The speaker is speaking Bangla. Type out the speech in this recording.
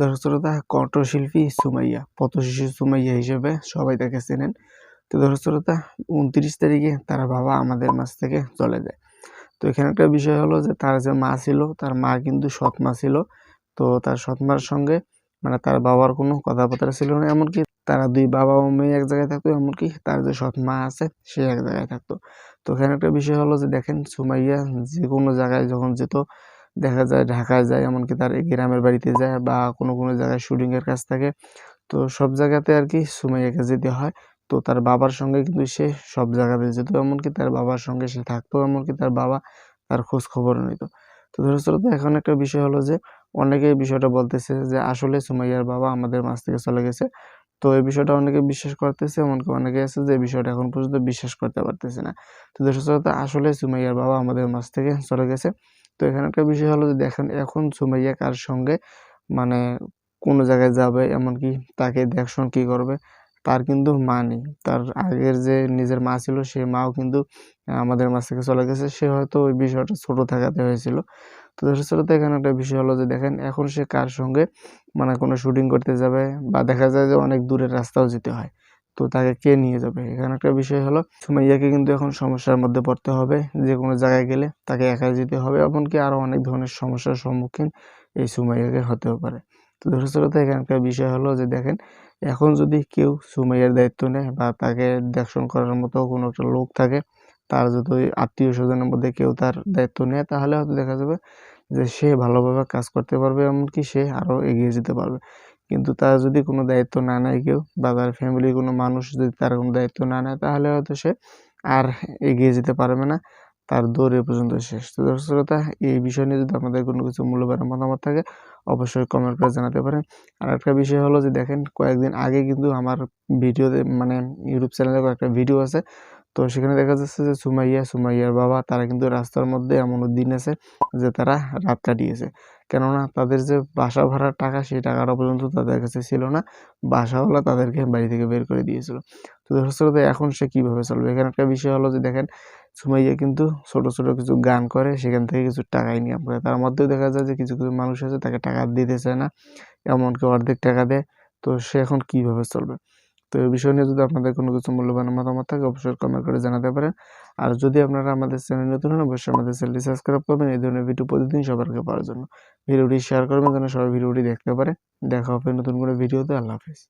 দর্শক শ্রোতা কণ্ঠশিল্পী সুমাইয়া, পথশিশু সুমাইয়া হিসেবে সবাই তাকে চেনেন। তো দর্শক উনত্রিশ তারিখে তার বাবা আমাদের মাছ থেকে চলে যায়। তো এখানে একটা বিষয় হলো যে তার যে মা ছিল, তার মা কিন্তু সৎ মা ছিল। তো তার সৎ মার সঙ্গে মানে তার বাবার কোনো কথাবার্তা ছিল না, এমনকি তারা দুই বাবা ও মেয়ে এক জায়গায় থাকতো, এমনকি তার যে সৎ মা আছে, সে এক জায়গায় থাকতো। তো এখানে একটা বিষয় হলো যে দেখেন সুমাইয়া যে কোনো জায়গায় যখন যেত দেখা যায় ঢাকায় যায়, এমনকি তার গ্রামের বাড়িতে যায় বা কোনো কোনো জায়গায় শুটিংয়ের কাজ থাকে। তো সব জায়গাতে আর কি সুমাইয়াকে যেতে হয়। তো তার বাবার সঙ্গে কিন্তু সে সব জায়গাতে যেত, এমনকি তার বাবার সঙ্গে সে থাকতো, এমনকি তার বাবা তার খোঁজ খবর নিত। তো ধরে দর্শক এখন একটা বিষয় হলো যে অনেকে বিষয়টা বলতেছে যে, আসলে সুমাইয়ার বাবা আমাদের মাছ থেকে চলে গেছে। তো এই বিষয়টা অনেকে বিশ্বাস করতেছে, এমনকি অনেকে আছে যে বিষয়টা এখন পর্যন্ত বিশ্বাস করতে পারতেছে না। তো দর্শক আসলে সুমাইয়ার বাবা আমাদের মাছ থেকে চলে গেছে। তো এখানে একটা বিষয় হলো যে দেখেন, এখন সুমাইয়া কার সঙ্গে মানে কোনো জায়গায় যাবে, এমনকি তাকে দেখশন কি করবে, তার কিন্তু মা নেই। তার আগের যে নিজের মা ছিল সে মাও কিন্তু আমাদের মাছ থেকে চলে গেছে। সে হয়তো ওই বিষয়টা ছোট থাকাতে হয়েছিল। তো দর্শক এখানে একটা বিষয় হলো যে দেখেন, এখন সে কার সঙ্গে মানে কোনো শুটিং করতে যাবে বা দেখা যায় যে অনেক দূরের রাস্তাও যেতে হয়। তো তাকে কে নিয়ে যাবে? এখানে একটা বিষয় হলো, সুমাইয়াকে কিন্তু এখন সমস্যার মধ্যে পড়তে হবে। যে কোনো জায়গায় গেলে তাকে একা যেতে হবে, এমনকি আরও অনেক ধরনের সমস্যার সম্মুখীন এই সুমাইয়াকে হতেও পারে। তো দর্শকতা এখানকার বিষয় হলো যে দেখেন, এখন যদি কেউ সুমাইয়ার দায়িত্ব নেয় বা তাকে দেখশন করার মতো কোনো একটা লোক থাকে, তার যদি ওই আত্মীয় স্বজনের মধ্যে কেউ তার দায়িত্ব নেয়, তাহলে হয়তো দেখা যাবে যে সে ভালোভাবে কাজ করতে পারবে, এমনকি সে আরও এগিয়ে যেতে পারবে। কিন্তু তার যদি কোনো দায়িত্ব না নেয় কেউ বা তার ফ্যামিলির কোনো মানুষ যদি তার কোনো দায়িত্ব না নেয়, তাহলে হয়তো সে আর এগিয়ে যেতে পারবে না। তার দৌড় এ পর্যন্ত শেষ। তো দর্শকতা এই বিষয় নিয়ে যদি আপনাদের কোনো কিছু মূল্যবান মতামত থাকে, অবশ্যই কমেন্ট করে জানাতে পারেন। আর একটা বিষয় হলো যে দেখেন, কয়েকদিন আগে কিন্তু আমার ভিডিওতে মানে ইউটিউব চ্যানেলে কয়েকটা ভিডিও আছে। তো সেখানে দেখা যাচ্ছে যে সুমাইয়া, সুমাইয়ার বাবা, তারা কিন্তু রাস্তার মধ্যে এমন দিন আছে যে তারা রাত কাটিয়েছে। কেননা তাদের যে বাসা ভাড়ার টাকা, সেই টাকাটা পর্যন্ত তাদের কাছে ছিল না। বাসাওয়ালা তাদেরকে বাড়ি থেকে বের করে দিয়েছিল। তো দর্শক, এখন সে কীভাবে চলবে? এখানে একটা বিষয় হলো যে দেখেন, সুমাইয়া কিন্তু ছোট ছোট কিছু গান করে, সেখান থেকে কিছু টাকা ইনকাম করে। তার মধ্যেও দেখা যায় যে কিছু কিছু মানুষ আছে, তাকে টাকা দিতে চায় না, এমনকি অর্ধেক টাকা দেয়। তো সে এখন কীভাবে চলবে? তো এই বিষয় নিয়ে যদি আপনাদের কোনো কিছু মূল্যবান মতামত থাকে, অবশ্যই কমেন্ট করে জানাতে পারেন। আর যদি আপনারা আমাদের চ্যানেল নতুন হন, অবশ্যই আমাদের চ্যানেলটি সাবস্ক্রাইব করবেন। এই ধরনের ভিডিও প্রতিদিন সবারকে পাওয়ার জন্য। ভিডিওটি শেয়ার করবেন, যেন সবাই ভিডিওটি দেখতে পারে। দেখা হবে নতুন কোনো ভিডিওতে আল্লাহ হাফিজ।